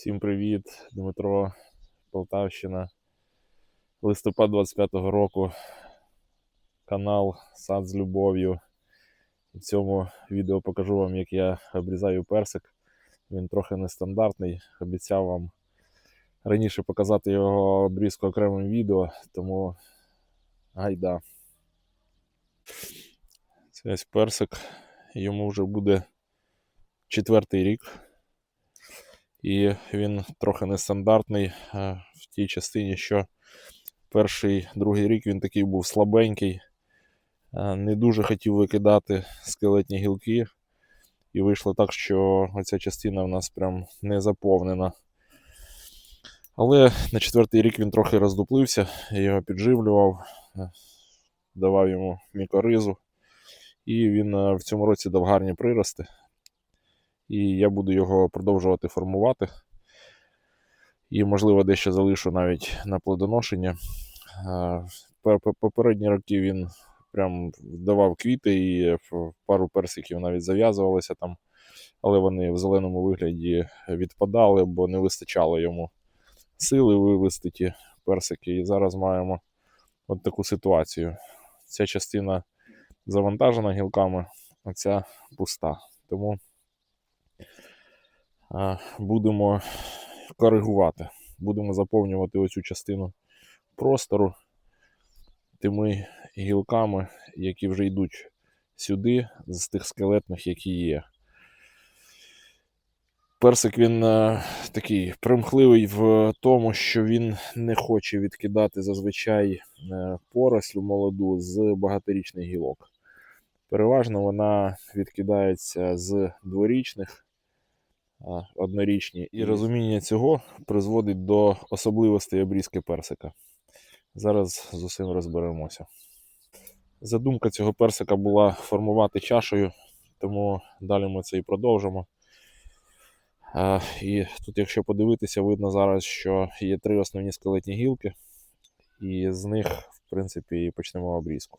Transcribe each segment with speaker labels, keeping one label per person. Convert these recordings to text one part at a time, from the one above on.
Speaker 1: Всім привіт, Дмитро, Полтавщина. Листопад 25-го року. Канал Сад з любов'ю. В цьому відео покажу вам, як я обрізаю персик. Він трохи нестандартний. Обіцяв вам раніше показати його обрізку окремим відео, тому гайда. Це ось персик. Йому вже буде четвертий рік. І він трохи нестандартний е, в тій частині, що перший, другий рік він такий був слабенький, е, не дуже хотів викидати скелетні гілки. І вийшло так, що оця частина в нас прям не заповнена. Але на четвертий рік він трохи роздуплився, я його підживлював, е, давав йому мікоризу. І він в цьому році дав гарні прирости і я буду його продовжувати формувати. І, можливо, дещо залишу навіть на плодоношення. Попередні роки він прям давав квіти і пару персиків навіть зав'язувалися там, але вони в зеленому вигляді відпадали, бо не вистачало йому сили вивести ті персики. І зараз маємо от таку ситуацію. Ця частина завантажена гілками, а ця пуста. Тому будемо коригувати. Будемо заповнювати оцю частину простору тими гілками, які вже йдуть сюди, з тих скелетних, які є. Персик він е, такий примхливий в тому, що він не хоче відкидати зазвичай е, порослю молоду з багаторічних гілок. Переважно вона відкидається з дворічних однорічні. І розуміння цього призводить до особливостей обрізки персика. Зараз з усім розберемося. Задумка цього персика була формувати чашею, тому далі ми це і продовжимо. А, І тут, якщо подивитися, видно зараз, що є три основні скелетні гілки, і з них, в принципі, і почнемо обрізку.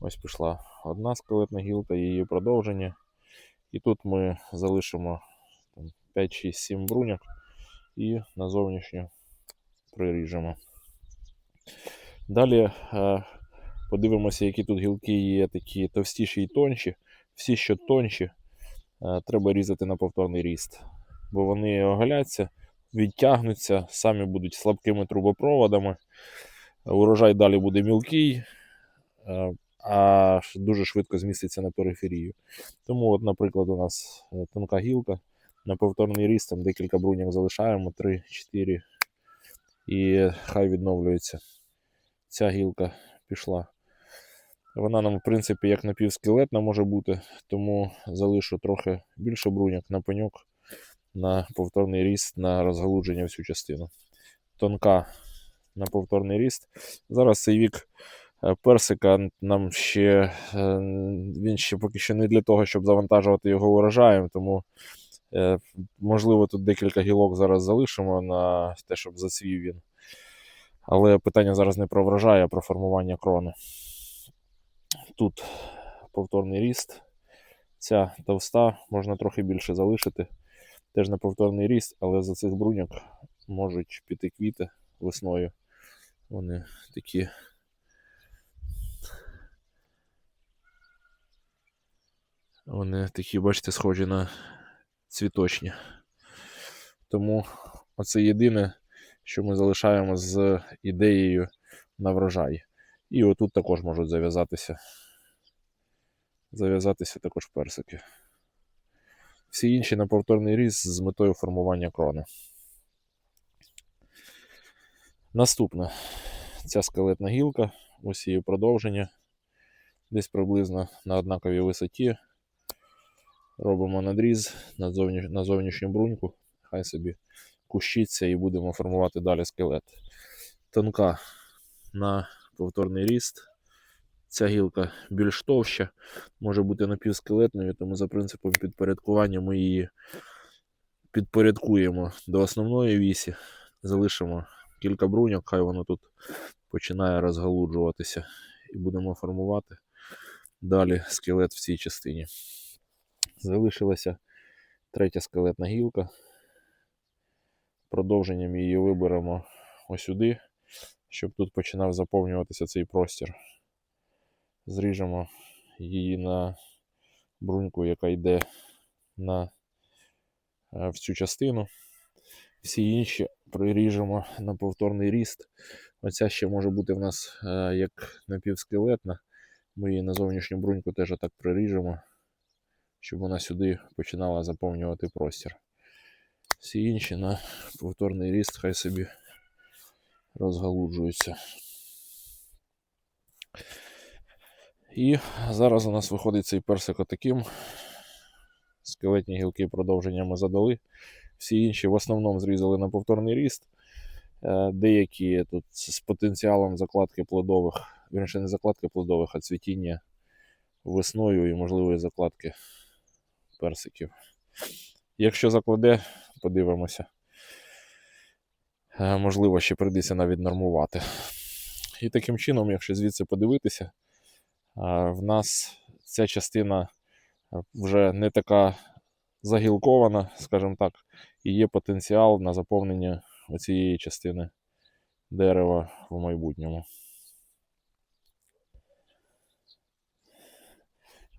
Speaker 1: Ось пішла одна скелетна гілка, її продовження. І тут ми залишимо 5, 6, 7 бруняк і на зовнішню приріжемо. Далі е, подивимося, які тут гілки є такі товстіші і тонші. Всі, що тонші, е, треба різати на повторний ріст, бо вони оголяться, відтягнуться, самі будуть слабкими трубопроводами. Урожай далі буде мілкий, е, а дуже швидко зміститься на периферію. Тому, от, наприклад, у нас тонка гілка. На повторний ріст там декілька бруняк залишаємо, 3-4. І хай відновлюється. Ця гілка пішла. Вона нам, в принципі, як напівскелетна може бути, тому залишу трохи більше бруняк на пеньок, на повторний ріст, на розгалудження всю частину. Тонка на повторний ріст. Зараз цей вік е, персика нам ще е, він ще поки що не для того, щоб завантажувати його урожаєм, тому можливо, тут декілька гілок зараз залишимо на те, щоб зацвів він. Але питання зараз не про врожай, а про формування крони. Тут повторний ріст. Ця товста можна трохи більше залишити. Теж на повторний ріст, але за цих бруняк можуть піти квіти весною. Вони такі. Вони такі, бачите, схожі на цвіточні. Тому оце єдине, що ми залишаємо з ідеєю на врожай. І отут також можуть зав'язатися. Зав'язатися також персики. Всі інші на повторний різ з метою формування крони. Наступна ця скелетна гілка, ось її продовження. Десь приблизно на однаковій висоті. Робимо надріз на, зовні, на зовнішню бруньку, хай собі кущиться і будемо формувати далі скелет. Тонка на повторний ріст. Ця гілка більш товща, може бути напівскелетною, тому за принципом підпорядкування ми її підпорядкуємо до основної вісі, залишимо кілька бруньок, хай воно тут починає розгалуджуватися. І будемо формувати далі скелет в цій частині. Залишилася третя скелетна гілка. Продовженням її виберемо ось сюди, щоб тут починав заповнюватися цей простір. Зріжемо її на бруньку, яка йде на, е, цю частину. Всі інші приріжемо на повторний ріст. Оця ще може бути в нас е, як напівскелетна. Ми її на зовнішню бруньку теж так приріжемо, щоб вона сюди починала заповнювати простір. Всі інші на повторний ріст хай собі розгалуджуються. І зараз у нас виходить цей персик отаким. Скелетні гілки продовження ми задали. Всі інші в основному зрізали на повторний ріст. Е, Деякі тут з потенціалом закладки плодових, вірніше не закладки плодових, а цвітіння весною і можливої закладки персиків. Якщо закладе, подивимося. Е, Можливо, ще прийдеться навіть нормувати. І таким чином, якщо звідси подивитися, е, в нас ця частина е, вже не така загілкована, скажімо так, і є потенціал на заповнення цієї частини дерева в майбутньому.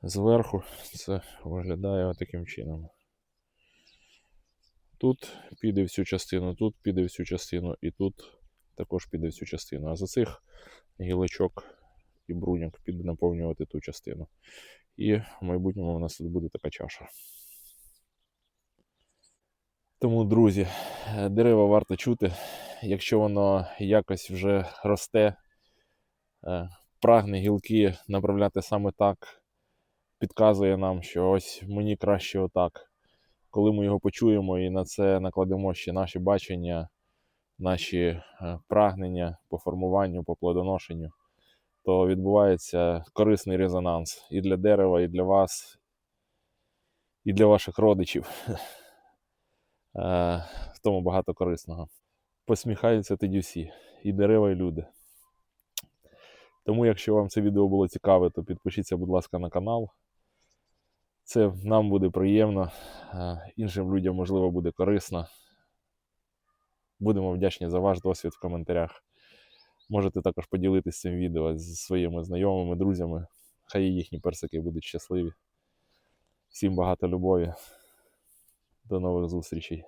Speaker 1: Зверху це виглядає таким чином. Тут піде всю частину, тут піде всю частину, і тут також піде всю частину. А за цих гілочок і бруньок піде наповнювати ту частину. І в майбутньому у нас тут буде така чаша. Тому, друзі, дерева варто чути. Якщо воно якось вже росте, е, прагне гілки направляти саме так, підказує нам, що ось мені краще отак. Коли ми його почуємо і на це накладемо ще наші бачення, наші е, прагнення по формуванню, по плодоношенню, то відбувається корисний резонанс і для дерева, і для вас, і для ваших родичів. Е, В тому багато корисного. Посміхаються тоді всі, і дерева, і люди. Тому, якщо вам це відео було цікаве, то підпишіться, будь ласка, на канал. Це нам буде приємно, е, іншим людям, можливо, буде корисно. Будемо вдячні за ваш досвід в коментарях. Можете також поділитися цим відео зі своїми знайомими, друзями. Хай їхні персики будуть щасливі. Всім багато любові. До нових зустрічей.